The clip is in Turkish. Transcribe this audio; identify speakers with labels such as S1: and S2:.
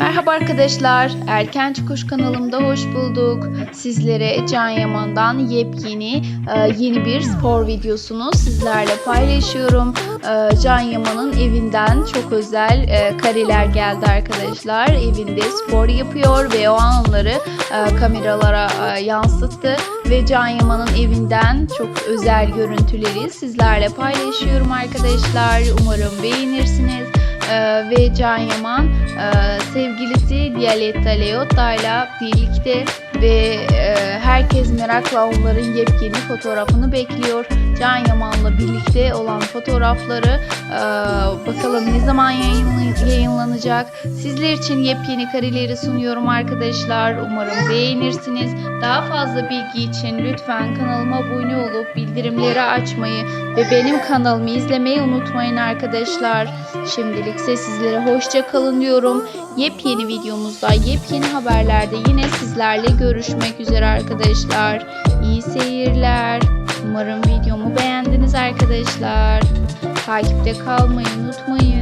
S1: Merhaba arkadaşlar, Erken Çıkış kanalımda hoş bulduk. Sizlere Can Yaman'dan yepyeni e, yeni bir spor videosunu sizlerle paylaşıyorum. E, Can Yaman'ın evinden çok özel e, kareler geldi arkadaşlar. Evinde spor yapıyor ve o anları kameralara yansıttı. Ve Can Yaman'ın evinden çok özel görüntüleri sizlerle paylaşıyorum arkadaşlar. Umarım beğenirsiniz. Ee, ve Can Yaman e, sevgilisi Dialetta Leotta ile birlikte ve e, herkes merakla onların yepyeni fotoğrafını bekliyor. Can Yaman'la birlikte olan fotoğrafları e, bakalım ne zaman yayınlanacak. Sizler için yepyeni kareleri sunuyorum arkadaşlar. Umarım beğenirsiniz. Daha fazla bilgi için lütfen kanalıma abone olup bildirimleri açmayı ve benim kanalımı izlemeyi unutmayın arkadaşlar. Şimdilik ise sizlere hoşça kalın diyorum. Yepyeni videomuzda, yepyeni haberlerde yine sizlerle görüşmek üzere arkadaşlar. İyi seyirler. Umarım videomu beğendiniz arkadaşlar. Takipte kalmayı unutmayın.